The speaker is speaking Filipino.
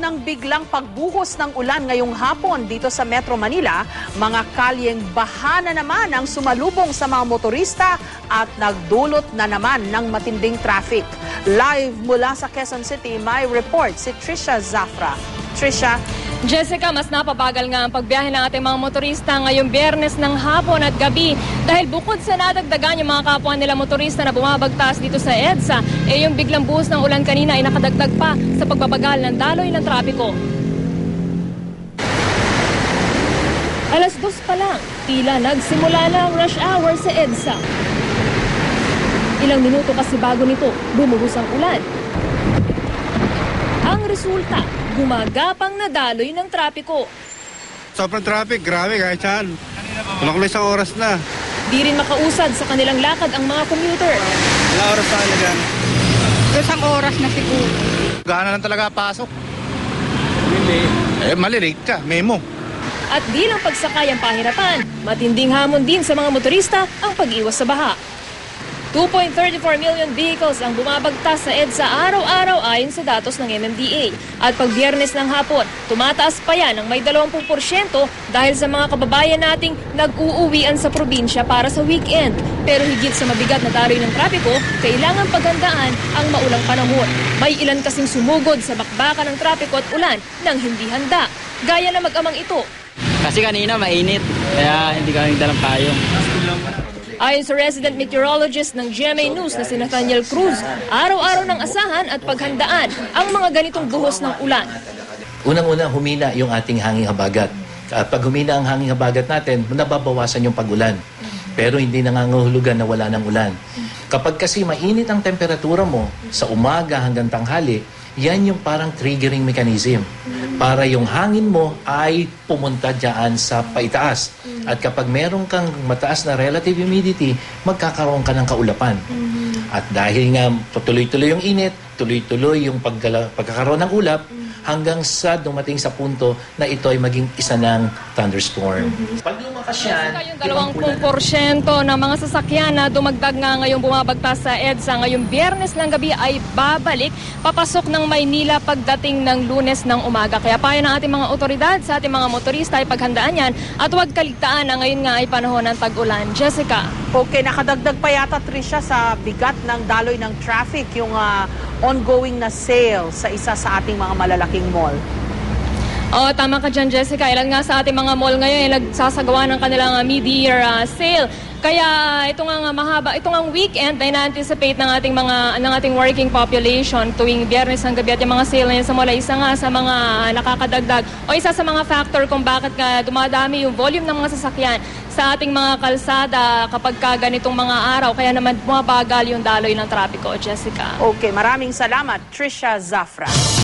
ng biglang pagbuhos ng ulan ngayong hapon dito sa Metro Manila, mga kalyeng baha na naman ang sumalubong sa mga motorista at nagdulot na naman ng matinding traffic. Live mula sa Quezon City, may report si Trisha Zafra. Trisha, Jessica, mas napabagal nga ang pagbiyahe ng ating mga motorista ngayong biyernes ng hapon at gabi dahil bukod sa nadagdagan yung mga kapwa nila motorista na bumabagtas dito sa EDSA, eh yung biglang buhos ng ulan kanina ay nakadagdag pa sa pagbabagal ng daloy ng trapiko. Alas dos pa lang, tila nagsimula na ang rush hour sa EDSA. Ilang minuto kasi bago nito, bumuhos ang ulan. Ang resulta, gumagapang na daloy ng trapiko. Sobrang traffic, grabe kahit saan. Na isang oras na. Di rin makausad sa kanilang lakad ang mga commuter. Ilang oras na yan? Isang oras na siguro. Gana lang talaga pasok. Hindi. Eh, malilate ka. Memo. At di lang pagsakay ang pahirapan, matinding hamon din sa mga motorista ang pag-iwas sa baha. 2.34 million vehicles ang bumabagtas sa EDSA araw-araw ayon sa datos ng MMDA. At pag biyernes ng hapon, tumataas pa yan ng may 20% dahil sa mga kababayan nating nag-uuwian sa probinsya para sa weekend. Pero higit sa mabigat na daloy ng trapiko, kailangan paghandaan ang maulang panahon. May ilan kasing sumugod sa bakbakan ng trapiko at ulan nang hindi handa. Gaya na mag-amang ito, Kasi kanina mainit, kaya hindi kami dalang payong. Ayon sa resident meteorologist ng GMA News na si Nathaniel Cruz, araw-araw ng asahan at paghandaan ang mga ganitong buhos ng ulan. Unang-una, humina yung ating hanging habagat. At pag humina ang hanging habagat natin, nababawasan yung pagulan. Pero hindi nangangahulugan na wala ng ulan. Kapag kasi mainit ang temperatura mo sa umaga hanggang tanghali, yan yung parang triggering mechanism para yung hangin mo ay pumunta dyan sa paitaas. At kapag meron kang mataas na relative humidity, magkakaroon ka ng kaulapan. At dahil nga tuloy-tuloy yung init, tuloy-tuloy yung pagkakaroon ng ulap, hanggang sa dumating sa punto na ito ay maging isa ng thunderstorm. Pag lumakas yan, Yung 20% ng mga sasakyan na dumagdag nga ngayong bumabagtas sa EDSA ngayong biyernes ng gabi ay babalik papasok ng Maynila pagdating ng lunes ng umaga. Kaya payo ng ating mga otoridad sa ating mga motorista ay paghandaan yan at huwag kaligtaan na ngayon nga ay panahon ng tag-ulan. Jessica. okay, nakadagdag pa yata Trisha sa bigat ng daloy ng traffic yung ah, ongoing na sale sa isa sa ating mga malalaking mall. Oo, tama ka dyan, Jessica. Ilan nga sa ating mga mall ngayon ay nagsasagawa ng kanilang uh, mid-year uh, sale. Kaya ito nga nga mahaba, ito nga weekend ay na-anticipate ng ating mga ng ating working population tuwing Biyernes ng gabi at yung mga sale na sa mall ay isa nga sa mga nakakadagdag o isa sa mga factor kung bakit nga dumadami yung volume ng mga sasakyan sa ating mga kalsada kapag ka ganitong mga araw. Kaya naman bumabagal yung daloy ng trapiko, Jessica. Okay, maraming salamat Trisha Zafra.